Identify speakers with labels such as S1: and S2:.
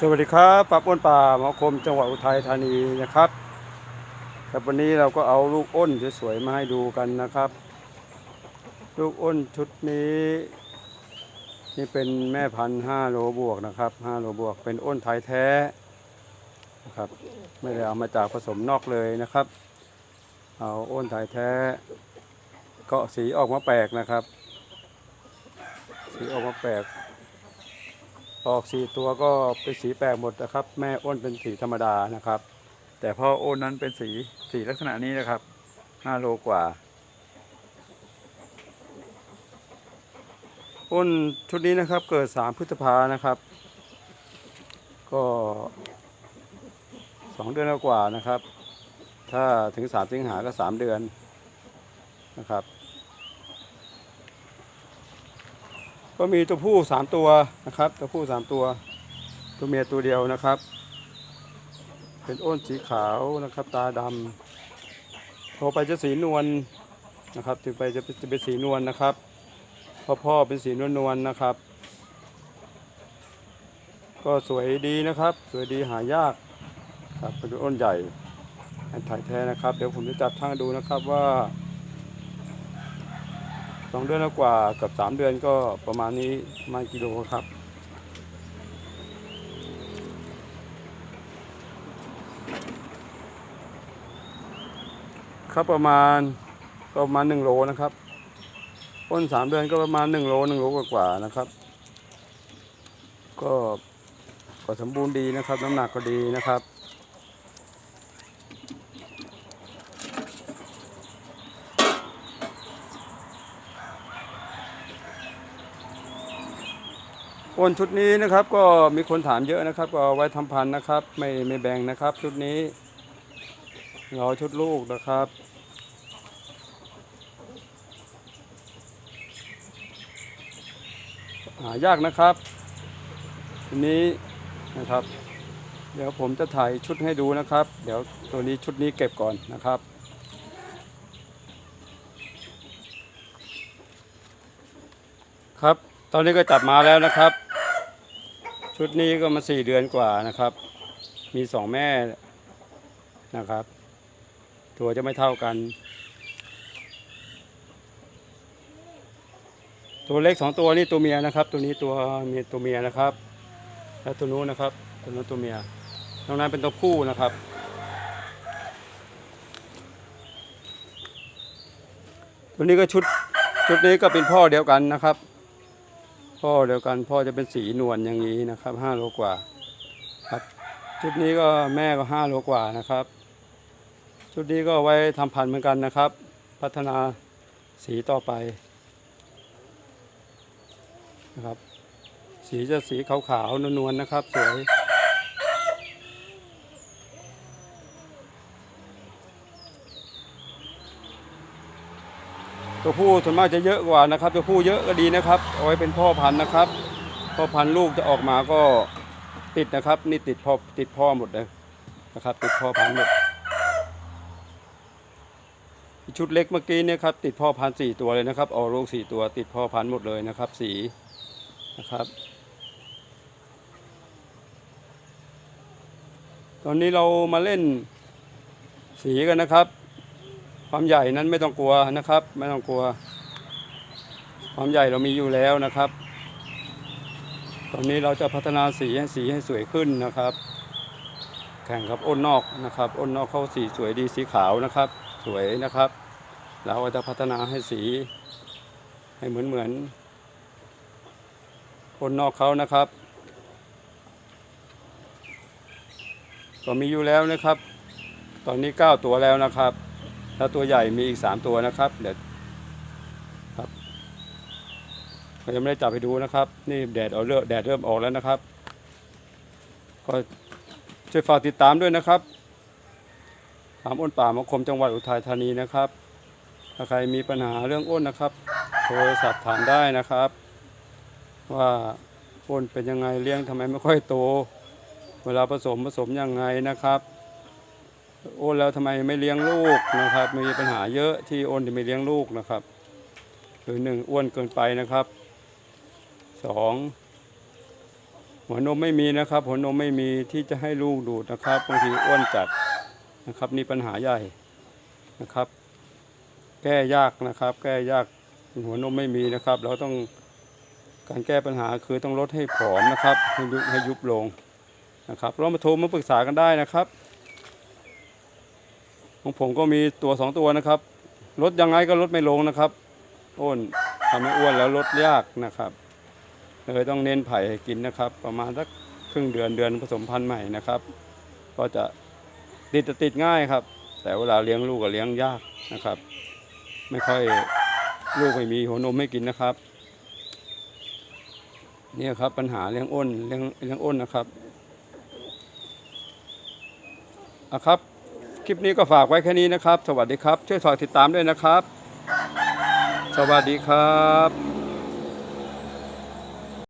S1: สวัสดีครับปราบอ้นป่าหมอคมจังหวัดอุทัยธานีนะครับครับวันนี้เราก็เอาลูกอ้นสวยๆมาให้ดูกันนะครับ ลูกอ้นชุดนี้ นี่เป็นแม่พันธุ์5โลบวกนะครับ5โลบวกเป็นอ้นไทยแท้นะครับไม่ได้เอามาจากผสมนอกเลยนะครับ เอาอ้นไทยแท้ก็สีออกมาแปลกนะครับ สีออกมาแปลก ออกสีตัวก็เป็นสีแปลกหมดนะครับ แม่อ้นเป็นสีธรรมดานะครับ แต่พ่ออ้นนั้นเป็นสีสีลักษณะนี้นะครับ5โลกว่า อ้นชุดนี้นะครับเกิด3พฤษภานะครับ ก็2เดือนกว่านะครับ ถ้าถึง3สิงหาก็3เดือนนะครับ ก็มีตัวผู้สามตัวนะครับ ตัวผู้สามตัว ตัวเมียตัวเดียวนะครับ เป็นอ้นสีขาวนะครับ ตาดำพอไปจะสีนวลนะครับถึงไปจะจะเป็นสีนวลนะครับพ่อพ่อเป็นสีนวลนวลๆนะครับ ก็สวยดีนะครับ สวยดีหายากครับเป็นอ้นใหญ่อันถ่ายแท้นะครับ เดี๋ยวผมจะจับทั้งดูนะครับว่า สองเดือนแล้วกว่ากับสามเดือนก็ประมาณนี้มากิโลครับ ครับประมาณก็ประมาณหนึ่งโลนะครับต้นสามเดือนก็ประมาณหนึ่งโลหนึ่งโลกว่าๆนะครับ ก็ก็สมบูรณ์ดีนะครับ น้ำหนักก็ดีนะครับ โอนชุดนี้นะครับก็มีคนถามเยอะนะครับก็เอาไว้ทำพันนะครับ ไม่ไม่แบ่งนะครับ ชุดนี้รอชุดลูกนะครับหายากนะครับทีนี้นะครับ เดี๋ยวผมจะถ่ายชุดให้ดูนะครับ เดี๋ยวตัวนี้ชุดนี้เก็บก่อนนะครับครับ ตอนนี้ก็จับมาแล้วนะครับ ชุดนี้ก็มาสี่เดือนกว่านะครับ มีสองแม่นะครับ ตัวจะไม่เท่ากัน ตัวเล็กสองตัวนี่ตัวเมียนะครับ ตัวนี้ตัวเมียตัวเมียนะครับ แล้วตัวนู้นนะครับ ตัวนู้นตัวเมียตรงนั้นเป็นตัวผู้นะครับตัวนี้ก็ชุดชุดนี้ก็เป็นพ่อเดียวกันนะครับ พ่อเดียวกันพ่อจะเป็นสีนวลอย่างนี้นะครับห้าโลกว่าครับชุดนี้ก็แม่ก็ห้าโลกว่านะครับ ชุดนี้ก็ไว้ทำพันธุ์เหมือนกันนะครับ พัฒนาสีต่อไปนะครับ สีจะสีขาวๆนวลๆนะครับ สวย ตัวผู้ส่วนมากจะเยอะกว่านะครับ ตัวผู้เยอะก็ดีนะครับเอาไว้เป็นพ่อพันธุ์นะครับ พ่อพันธุ์ลูกจะออกมาก็ติดนะครับ นี่ติดพ่อติดพ่อหมดเลยนะครับ ติดพ่อพันธุ์หมดชุดเล็กเมื่อกี้เนี่ยครับติดพ่อพันธุ์สี่ตัวเลยนะครับออกลูกสี่ตัว ติดพ่อพันธุ์หมดเลยนะครับ สีนะครับ ตอนนี้เรามาเล่นสีกันนะครับ ความใหญ่นั้นไม่ต้องกลัวนะครับ ไม่ต้องกลัว ความใหญ่เรามีอยู่แล้วนะครับ ตอนนี้เราจะพัฒนาสีให้สีให้สวยขึ้นนะครับ แข่งกับอ้นนอกนะครับ อ้นนอกเขาสีสวยดีสีขาวนะครับ สวยนะครับ เราก็จะพัฒนาให้สีให้เหมือนเหมือนอ้นนอกเขานะครับ ก็มีอยู่แล้วนะครับ ตอนนี้ 9 ตัวแล้วนะครับ แล้วตัวใหญ่มีอีก3ตัวนะครับ เดี๋ยวครับเรายังไม่ได้จับไปดูนะครับ นี่แดดเอาเริ่มแดดเริ่มออกแล้วนะครับ ก็ช่วยฝากติดตามด้วยนะครับถามอ้นป่ามคมจังหวัดอุทัยธานีนะครับ ถ้าใครมีปัญหาเรื่องอ้นนะครับ โทรศัพท์ถามได้นะครับ ว่าอ้นเป็นยังไงเลี้ยงทำไมไม่ค่อยโต เวลาผสมผสมยังไงนะครับ โอนแล้วทำไมไม่เลี้ยงลูกนะครับ มีปัญหาเยอะที่โอนที่ไม่เลี้ยงลูกนะครับ คือหนึ่งอ้วนเกินไปนะครับสองหัวนมไม่มีนะครับ หัวนมไม่มีที่จะให้ลูกดูดนะครับบางทีอ้วนจัดนะครับนี่ปัญหาใหญ่นะครับ แก้ยากนะครับ แก้ยากหัวนมไม่มีนะครับ เราต้องการแก้ปัญหาคือต้องลดให้ผอมนะครับให้ยุบให้ยุบลงนะครับเรามาโทรมาปรึกษากันได้นะครับ ของผมก็มีตัวสองตัวนะครับลดยังไงก็ลดไม่ลงนะครับ อ้นทำให้อ้วนแล้วลดยากนะครับเลยต้องเน้นไผ่ให้กินนะครับ ประมาณสักครึ่งเดือนเดือนผสมพันธุ์ใหม่นะครับ ก็จะติดจะติดง่ายครับ แต่เวลาเลี้ยงลูกก็เลี้ยงยากนะครับ ไม่ค่อยลูกไม่มีหัวนมไม่กินนะครับนี่ครับปัญหาเลี้ยงอ้นเลี้ยงเลี้ยงอ้นนะครับอะครับ คลิปนี้ก็ฝากไว้แค่นี้นะครับ สวัสดีครับ ช่วยฝากติดตามด้วยนะครับ สวัสดีครับ